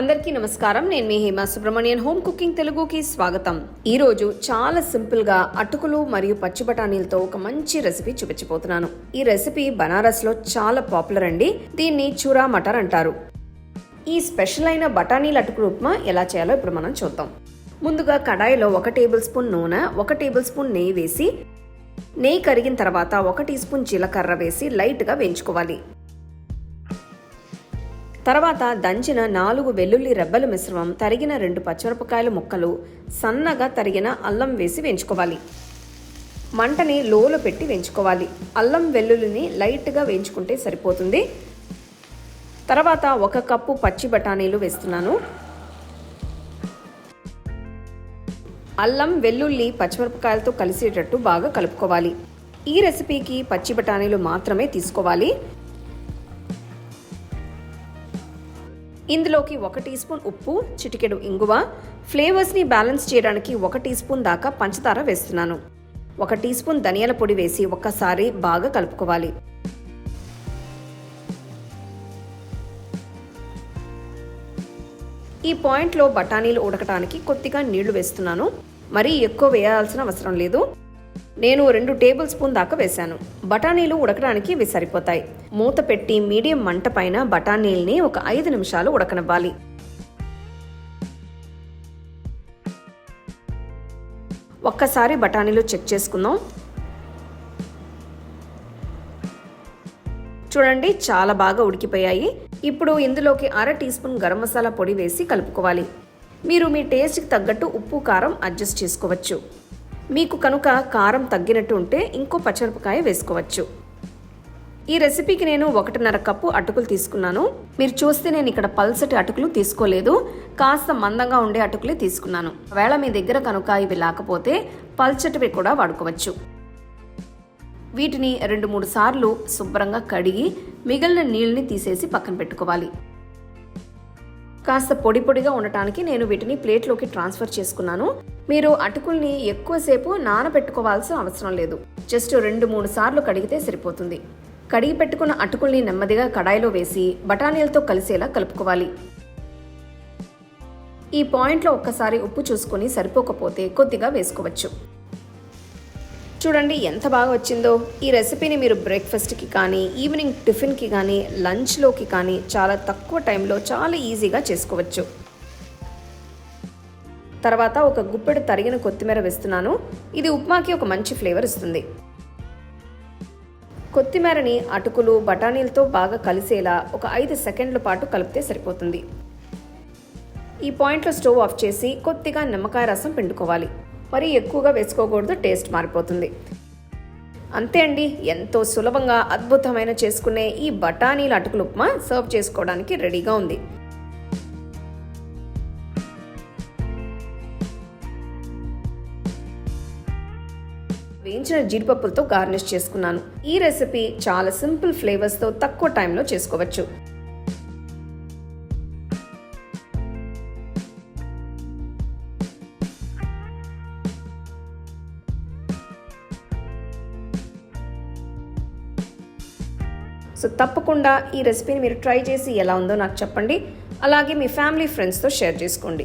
అందరికీ నమస్కారం. నేను మీ హేమ సుబ్రహ్మణ్యన్. హోమ్ కుకింగ్ తెలుగుకి స్వాగతం. ఈ రోజు చాలా సింపుల్గా అటుకులు మరియు పచ్చి బఠానీలతో ఒక మంచి రెసిపీ చూపించబోతున్నాను. ఈ రెసిపీ బనారస్లో చాలా పాపులర్ అండి. దీన్ని చూరా మటర్ అంటారు. ఈ స్పెషల్ అయిన బఠానీల అటుకులు ఉప్మా ఎలా చేయాలో ఇప్పుడు మనం చూద్దాం. ముందుగా కడాయిలో ఒక టేబుల్ స్పూన్ నూనె ఒక టేబుల్ స్పూన్ నెయ్యి వేసి నెయ్యి కరిగిన తర్వాత ఒక టీ స్పూన్ జీలకర్ర వేసి లైట్గా వేయించుకోవాలి. తర్వాత దంచిన నాలుగు వెల్లుల్లి రెబ్బల మిశ్రమం తరిగిన రెండు పచ్చిమిరపకాయల ముక్కలు సన్నగా తరిగిన అల్లం వేసి వేయించుకోవాలి. మంటని లోలో పెట్టి వేయించుకోవాలి. అల్లం వెల్లుల్లిని లైట్గా వేయించుకుంటే సరిపోతుంది. తర్వాత ఒక కప్పు పచ్చి బఠానీలు వేస్తున్నాను. అల్లం వెల్లుల్లి పచ్చిమిరపకాయలతో కలిసేటట్టు బాగా కలుపుకోవాలి. ఈ రెసిపీకి పచ్చి బఠానీలు మాత్రమే తీసుకోవాలి. ఇందులోకి ఒక టీ స్పూన్ ఉప్పు చిటికెడు ఇంగువ ఫ్లేవర్స్ని బ్యాలెన్స్ చేయడానికి ఒక టీ స్పూన్ దాకా పంచదార వేస్తున్నాను. ఒక టీ స్పూన్ ధనియాల పొడి వేసి ఒక్కసారి బాగా కలుపుకోవాలి. ఈ పాయింట్లో బఠానీలు ఉడకటానికి కొద్దిగా నీళ్ళు వేస్తున్నాను. మరీ ఎక్కువ వేయాల్సిన అవసరం లేదు. నేను రెండు టేబుల్ స్పూన్ దాకా వేశాను. బఠానీలు ఉడకడానికి ఇవి సరిపోతాయి. మూత పెట్టి మీడియం మంట పైన బఠానీల్ని ఒక ఐదు నిమిషాలు ఉడకనివ్వాలి. ఒక్కసారి బఠానీలు చెక్ చేసుకుందాం. చూడండి చాలా బాగా ఉడికిపోయాయి. ఇప్పుడు ఇందులోకి అర టీ స్పూన్ గరం మసాలా పొడి వేసి కలుపుకోవాలి. మీరు మీ టేస్ట్కి తగ్గట్టు ఉప్పు కారం అడ్జస్ట్ చేసుకోవచ్చు. మీకు కనుక కారం తగ్గినట్టు ఉంటే ఇంకో పచ్చిమిరపకాయ వేసుకోవచ్చు. ఈ రెసిపీకి నేను ఒకటిన్నర కప్పు అటుకులు తీసుకున్నాను. మీరు చూస్తే నేను ఇక్కడ పల్సటి అటుకులు తీసుకోలేదు. కాస్త మందంగా ఉండే అటుకులే తీసుకున్నాను. వేళ మీ దగ్గర కనుక ఇవి లేకపోతే పల్చటివి కూడా వాడుకోవచ్చు. వీటిని రెండు మూడు సార్లు శుభ్రంగా కడిగి మిగిలిన నీళ్ళని తీసేసి పక్కన పెట్టుకోవాలి. కాస్త పొడి పొడిగా ఉండటానికి నేను వీటిని ప్లేట్లోకి ట్రాన్స్ఫర్ చేసుకున్నాను. మీరు అటుకుల్ని ఎక్కువసేపు నానబెట్టుకోవాల్సిన అవసరం లేదు. జస్ట్ రెండు మూడు సార్లు కడిగితే సరిపోతుంది. కడిగి పెట్టుకున్న అటుకుల్ని నెమ్మదిగా కడాయిలో వేసి బఠానీలతో కలిసేలా కలుపుకోవాలి. ఈ పాయింట్లో ఒక్కసారి ఉప్పు చూసుకొని సరిపోకపోతే కొద్దిగా వేసుకోవచ్చు. చూడండి ఎంత బాగా వచ్చిందో. ఈ రెసిపీని మీరు బ్రేక్ఫాస్ట్కి కానీ ఈవినింగ్ టిఫిన్కి కానీ లంచ్లోకి కానీ చాలా తక్కువ టైంలో చాలా ఈజీగా చేసుకోవచ్చు. తర్వాత ఒక గుప్పెడు తరిగిన కొత్తిమీర వేస్తున్నాను. ఇది ఉప్మాకి ఒక మంచి ఫ్లేవర్ ఇస్తుంది. కొత్తిమీరని అటుకులు బఠానీలతో బాగా కలిసేలా ఒక ఐదు సెకండ్ల పాటు కలిపితే సరిపోతుంది. ఈ పాయింట్లో స్టవ్ ఆఫ్ చేసి కొద్దిగా నిమ్మకాయ రసం పిండుకోవాలి. మరీ ఎక్కువగా వేసుకోకూడదు టేస్ట్ మారిపోతుంది. అంతే అండి ఎంతో సులభంగా అద్భుతమైన చేసుకునే ఈ బఠానీల అటుకులు ఉప్మా సర్వ్ చేసుకోవడానికి రెడీగా ఉంది. వేయించిన జీడిపప్పులతో గార్నిష్ చేసుకున్నాను. ఈ రెసిపీ చాలా సింపుల్ ఫ్లేవర్స్తో తక్కువ టైంలో చేసుకోవచ్చు. సో తప్పకుండా ఈ రెసిపీని మీరు ట్రై చేసి ఎలా ఉందో నాకు చెప్పండి. అలాగే మీ ఫ్యామిలీ ఫ్రెండ్స్తో షేర్ చేసుకోండి.